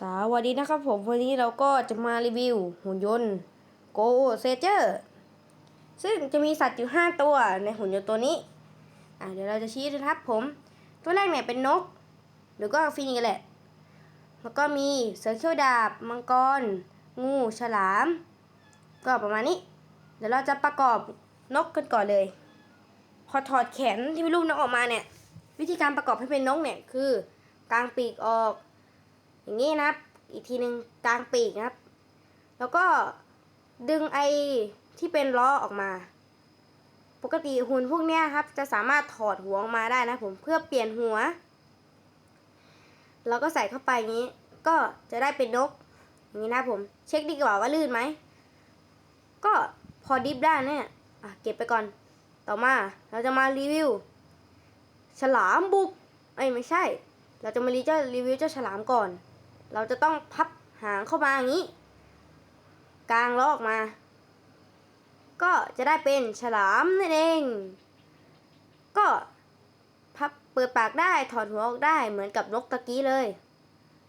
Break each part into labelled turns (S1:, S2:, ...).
S1: สวัสดีนะครับผมวันนี้เราก็จะมารีวิวหุ่นยนต์โกเซเจอร์ซึ่งจะมีสัตว์อยู่ 5 ตัวในหุ่นยนต์ตัวนี้อะเดี๋ยวเราจะชี้นะครับผม ตัวแรกเนี่ยเป็นนก หรือก็ฟินิกแหละ แล้วก็มีเสือเขี้ยวดาบ มังกร งูฉลาม ก็ประมาณนี้ เดี๋ยวเราจะประกอบนกกันก่อนเลย พอถอดแขนที่เป็นรูปนกออกมาเนี่ย วิธีการประกอบให้เป็นนกเนี่ยคือ กางปีกออก อย่างนี้นะครับ อีกทีหนึ่งกลางปีกนะครับ แล้วก็ดึงไอที่เป็นล้อออกมา ปกติหุ่นพวกเนี้ยครับ จะสามารถถอดหัวออกมาได้นะผมเพื่อเปลี่ยนหัวเราก็ใส่เข้าไปอย่างนี้ ก็จะได้เป็นนกอย่างนี้นะผม เช็คดีกว่าว่าลื่นไหม ก็พอดิฟได้เนี่ยอะเก็บไปก่อน ต่อมาเราจะมารีวิว ฉลามบุก เอ้ยไม่ใช่ เราจะมารีเจ้ารีวิวเจ้าฉลามก่อน เราจะต้องพับหางเข้ามาอย่างนี้ กลางล้อออกมา ก็จะได้เป็นฉลามนั่นเอง ก็พับเปิดปากได้ถอดหัวออกได้เหมือนกับนกตะกี้เลย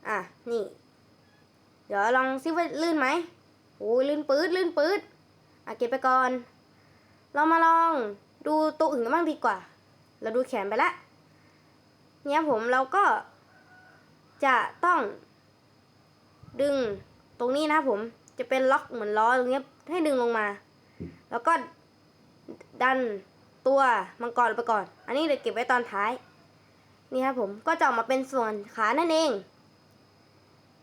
S1: อะ นี่ เดี๋ยวลองซิว่าลื่นไหมโอ้ยลื่นปื๊ดลื่นปื๊ดอะเก็บไปก่อน เรามาลองดูตัวอื่นกันบ้างดีกว่า เราดูแขนไปแล้วเนี่ยผมเราก็จะต้อง ดึงตรงนี้นะผมจะเป็นล็อกเหมือนล้อตรงนี้ให้ดึงลงมา แล้วก็ดันตัวมังกรไปก่อน อันนี้เดี๋ยวเก็บไว้ตอนท้าย นี่ครับผมก็จะออกมาเป็นส่วนขานั่นเอง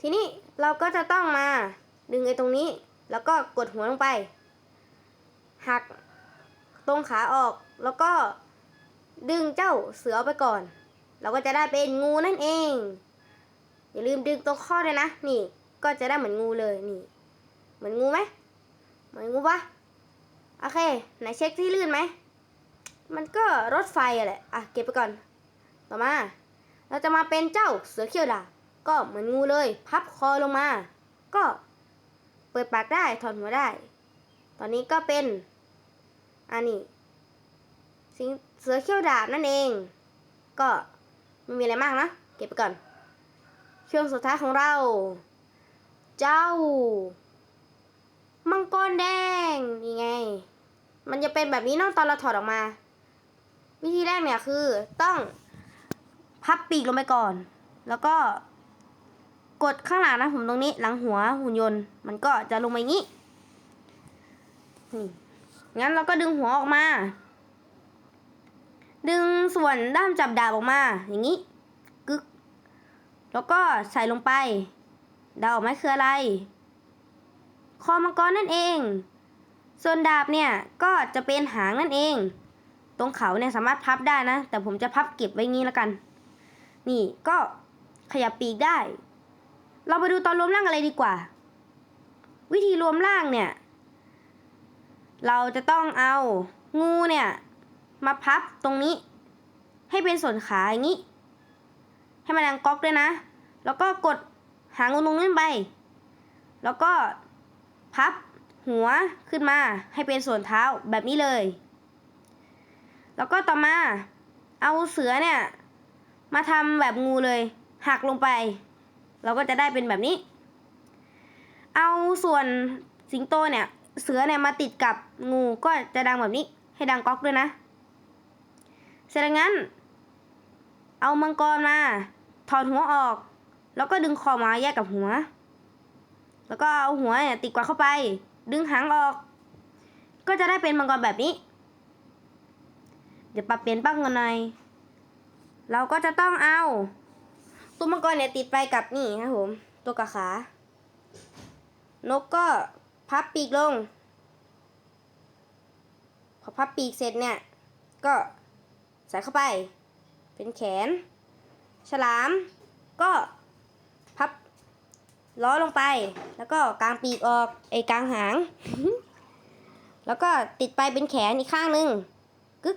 S1: ทีนี้เราก็จะต้องมาดึงไอ้ตรงนี้ แล้วก็กดหัวลงไป หักตรงขาออกแล้วก็ดึงเจ้าเสือไปก่อน เราก็จะได้เป็นงูนั่นเอง อย่าลืมดึงตรงข้อด้วยนะ นี่ ก็จะได้เหมือนงูเลยนี่ เหมือนงูไหมเหมือนงูปะโอเค ไหนเช็คที่ลื่นไหม มันก็รถไฟอะแหละ อะเก็บไปก่อน ต่อมา เราจะมาเป็นเจ้าเสือเขี้ยวดาบก็เหมือนงูเลย พับคอลงมา ก็เปิดปากได้ถอดหัวได้ ตอนนี้ก็เป็นอันนี้สิงเสือเขี้ยวดาบนั่นเอง ก็ไม่มีอะไรมากนะ เก็บไปก่อน ช่วงสุดท้ายของเรา เจ้า มังกรแดงนี่ไง มันจะเป็นแบบนี้นอกตอนเราถอดออกมา วิธีแรกเนี่ยคือต้องพับปีกลงไปก่อน แล้วก็กดข้างหลังนะผมตรงนี้ หลังหัวหุ่นยนต์ มันก็จะลงมาอย่างนี้นี่งั้นเราก็ดึงหัวออกมา ดึงส่วนด้ามจับดาบออกมา อย่างนี้ กึก แล้วก็ใส่ลงไป เดาไหมคืออะไร คอมังกรนั่นเอง ส่วนดาบเนี่ยก็จะเป็นหางนั่นเอง ตรงเขาเนี่ยสามารถพับได้นะ แต่ผมจะพับเก็บไว้งี้แล้วกัน นี่ก็ขยับปีกได้ เราไปดูตอนรวมร่างอะไรดีกว่า วิธีรวมร่างเนี่ย เราจะต้องเอางูเนี่ยมาพับตรงนี้ ให้เป็นส่วนขาอย่างนี้ ให้มันดังก๊อกด้วยนะ แล้วก็กด หางงูตรงนี้ไป แล้วก็พับหัวขึ้นมาให้เป็นส่วนเท้าแบบนี้เลย แล้วก็ต่อมาเอาเสือเนี่ย มาทำแบบงูเลย หักลงไป เราก็จะได้เป็นแบบนี้ เอาส่วนสิงโตเนี่ย เสือเนี่ยมาติดกับงูก็จะดังแบบนี้ให้ดังก๊อกด้วยนะ เสร็จแล้วงั้น เอามังกรมา ถอดหัวออก แล้วก็ดึงคอมาแยกกับหัว แล้วก็เอาหัวเนี่ยติดกว่าเข้าไป ดึงหางออก ก็จะได้เป็นมังกรแบบนี้ เดี๋ยวปรับเปลี่ยนบ้างกันหน่อยเราก็จะต้องเอา ตัวมังกรเนี่ยติดไปกับนี่ครับผม ตัวกับขา นกก็พับปีกลง พอพับปีกเสร็จเนี่ย ก็ใส่เข้าไป เป็นแขน ฉลามก็ ล้อลงไป แล้วก็กางปีกออกไอ้กางหาง แล้วก็ติดไปเป็นแขนอีกข้างหนึ่งกึ๊ก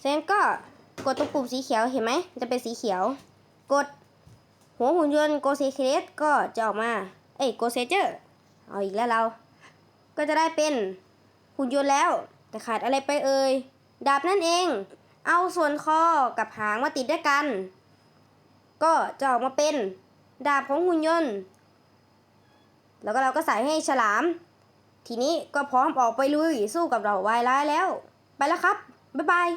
S1: เสร็จก็กดตรงปุ่มสีเขียวเห็นไหมจะเป็นสีเขียว กด หัวหุ่นยนต์โกเซเคสก็จะออกมา เอ้ยโกเซเจอร์เอาอีกแล้วเรา ก็จะได้เป็นหุ่นยนต์แล้ว แต่ขาดอะไรไปเอ่ยดาบนั่นเอง เอาส่วนคอกับหางมาติดด้วยกัน ก็จะออกมาเป็น ดาบของหุ่นยนต์ แล้วก็เราก็ใส่ให้ฉลาม ทีนี้ก็พร้อมออกไปลุยสู้กับเราวายร้ายแล้ว ไปแล้วครับ บ๊ายบาย